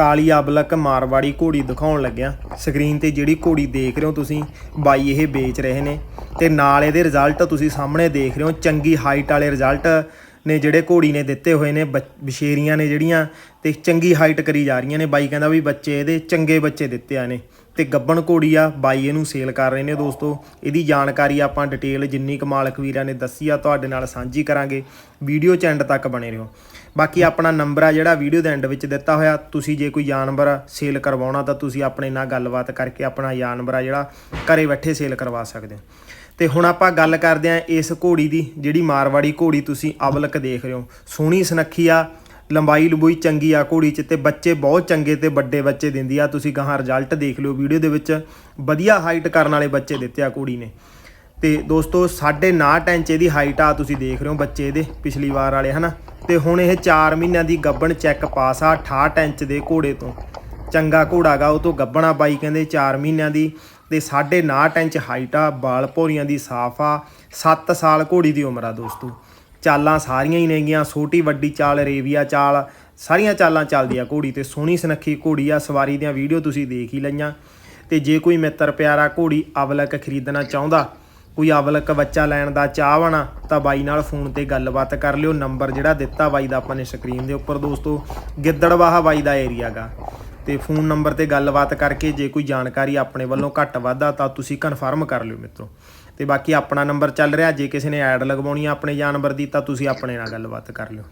ਕਾਲੀ ਅਬਲਕ ਮਾਰਵਾੜੀ ਘੋੜੀ ਦਿਖਾਉਣ ਲੱਗਿਆ। ਸਕਰੀਨ ਤੇ ਜਿਹੜੀ ਘੋੜੀ ਦੇਖ ਰਹੇ ਹੋ ਤੁਸੀਂ, ਬਾਈ ਇਹ ਵੇਚ ਰਹੇ ਨੇ। ਤੇ ਨਾਲ ਇਹਦੇ ਰਿਜ਼ਲਟ ਤੁਸੀਂ ਸਾਹਮਣੇ ਦੇਖ ਰਹੇ ਹੋ, ਚੰਗੀ ਹਾਈਟ ਵਾਲੇ ਰਿਜ਼ਲਟ ਨੇ ਜਿਹੜੇ ਘੋੜੀ ਨੇ ਦਿੱਤੇ ਹੋਏ ਨੇ, ਬੱਚ- ਬਸ਼ੇਰੀਆਂ ਨੇ ਜਿਹੜੀਆਂ, ਤੇ ਚੰਗੀ ਹਾਈਟ ਕਰੀ ਜਾ ਰਹੀਆਂ ਨੇ। ਬਾਈ ਕਹਿੰਦਾ ਵੀ ਬੱਚੇ ਇਹਦੇ ਚੰਗੇ ਬੱਚੇ ਦਿੱਤੇ ਆ ਨੇ ਤੇ ਗੱਬਣ ਘੋੜੀ ਆ ਬਾਈ ਇਹਨੂੰ ਸੇਲ ਕਰ ਰਹੇ ਨੇ ਦੋਸਤੋ। ਇਹਦੀ ਜਾਣਕਾਰੀ ਆਪਾਂ ਡਿਟੇਲ ਜਿੰਨੀ ਕੁ ਮਾਲਕ ਵੀਰਾਂ ਨੇ ਦੱਸੀ ਆ, ਤੁਹਾਡੇ ਨਾਲ ਸਾਂਝੀ ਕਰਾਂਗੇ। ਵੀਡੀਓ ਚੈਂਡ ਤੱਕ ਬਣੇ ਰਹੋ। ਬਾਕੀ ਆਪਣਾ ਨੰਬਰ ਆ ਜਿਹੜਾ ਵੀਡੀਓ ਦੇ ਐਂਡ ਵਿੱਚ ਦਿੱਤਾ ਹੋਇਆ, ਤੁਸੀਂ ਜੇ ਕੋਈ ਜਾਨਵਰ ਸੇਲ ਕਰਵਾਉਣਾ ਤਾਂ ਤੁਸੀਂ ਆਪਣੇ ਨਾਲ ਗੱਲਬਾਤ ਕਰਕੇ ਆਪਣਾ ਜਾਨਵਰ ਆ ਜਿਹੜਾ ਘਰੇ ਬੈਠੇ ਸੇਲ ਕਰਵਾ ਸਕਦੇ ਹੋ। ਤੇ ਹੁਣ ਆਪਾਂ ਗੱਲ ਕਰਦੇ ਆਂ ਇਸ ਘੋੜੀ ਦੀ, ਜਿਹੜੀ ਮਾਰਵਾੜੀ ਘੋੜੀ ਤੁਸੀਂ ਅਬਲਕ ਦੇਖ ਰਹੇ ਹੋ। ਸੋਹਣੀ ਸੁਨੱਖੀ ਆ ਲੰਬਾਈ ਲੰਬੂਈ ਚੰਗੀ ਆ ਘੋੜੀ 'ਚ ਤੇ ਬੱਚੇ ਬਹੁਤ ਚੰਗੇ ਤੇ ਵੱਡੇ ਬੱਚੇ ਦਿੰਦੀ ਆ। ਤੁਸੀਂ ਗਾਹਾਂ ਰਿਜ਼ਲਟ ਦੇਖ ਲਿਓ ਵੀਡੀਓ ਦੇ ਵਿੱਚ। ਵਧੀਆ ਹਾਈਟ ਕਰਨ ਵਾਲੇ ਬੱਚੇ ਦਿੱਤੇ ਆ ਘੋੜੀ ਨੇ। ਤੇ ਦੋਸਤੋ 9.5 ਇੰਚ ਇਹਦੀ ਹਾਈਟ ਆ, ਤੁਸੀਂ ਦੇਖ ਰਹੇ ਹੋ ਬੱਚੇ ਇਹਦੇ ਪਿਛਲੀ ਵਾਰ ਵਾਲੇ, ਹਨਾ? ਤੇ ਹੁਣ ਇਹ 4 ਮਹੀਨਿਆਂ ਦੀ ਗੱਬਣ ਚੈੱਕ ਪਾਸ ਆ 68 ਇੰਚ ਦੇ ਘੋੜੇ ਤੋਂ। ਚੰਗਾ ਘੋੜਾ ਗਾ, ਉਹ ਤੋਂ ਗੱਬਣਾ ਬਾਈ ਕਹਿੰਦੇ 4 ਮਹੀਨਿਆਂ ਦੀ। ਤੇ 9.5 ਇੰਚ ਹਾਈਟ ਆ, ਬਾਲ ਭੋਰੀਆਂ ਦੀ ਸਾਫ਼ ਆ। 7 ਸਾਲ ਘੋੜੀ ਦੀ ਉਮਰ ਆ ਦੋਸਤੋ। ਚਾਲਾਂ ਸਾਰੀਆਂ ਹੀ ਨੇਗੀਆਂ, ਛੋਟੀ ਵੱਡੀ ਚਾਲ, ਰੇਵੀਆ ਚਾਲ, ਸਾਰੀਆਂ ਚਾਲਾਂ ਚੱਲਦੀ ਆ ਘੋੜੀ ਤੇ, ਸੋਹਣੀ ਸੁਨੱਖੀ ਘੋੜੀ ਆ, ਸਵਾਰੀ ਦੀਆਂ ਵੀਡੀਓ ਤੁਸੀਂ ਦੇਖ ਹੀ ਲਈਆਂ। ਤੇ ਜੇ ਕੋਈ ਮਿੱਤਰ ਪਿਆਰਾ ਘੋੜੀ ਅਵਲਕ ਖਰੀਦਣਾ ਚਾਹੁੰਦਾ, ਕੋਈ ਅਵਲਕ ਬੱਚਾ ਲੈਣ ਦਾ ਚਾਹਵਣਾ ਤਾਂ ਬਾਈ ਨਾਲ ਫੋਨ ਤੇ ਗੱਲਬਾਤ ਕਰ ਲਿਓ, ਨੰਬਰ ਜਿਹੜਾ ਦਿੱਤਾ ਬਾਈ ਦਾ ਆਪਾਂ ਨੇ ਸਕਰੀਨ ਦੇ ਉੱਪਰ ਦੋਸਤੋ, ਗਿੱਦੜਵਾਹਾ ਬਾਈ ਦਾ ਏਰੀਆ ਗਾ। ਤੇ ਫੋਨ ਨੰਬਰ ਤੇ ਗੱਲਬਾਤ ਕਰਕੇ ਜੇ ਕੋਈ ਜਾਣਕਾਰੀ ਆਪਣੇ ਵੱਲੋਂ ਘੱਟ ਵਾਧਾ ਤਾਂ ਤੁਸੀਂ ਕਨਫਰਮ ਕਰ ਲਿਓ ਮਿੱਤਰੋ। ਤੇ ਬਾਕੀ ਆਪਣਾ ਨੰਬਰ ਚੱਲ ਰਿਹਾ, ਜੇ ਕਿਸੇ ਨੇ ਐਡ ਲਗਵਾਉਣੀ ਆ ਆਪਣੇ ਜਾਨਵਰ ਦੀ, ਤਾਂ ਤੁਸੀਂ ਆਪਣੇ ਨਾਲ ਗੱਲਬਾਤ ਕਰ ਲਿਓ।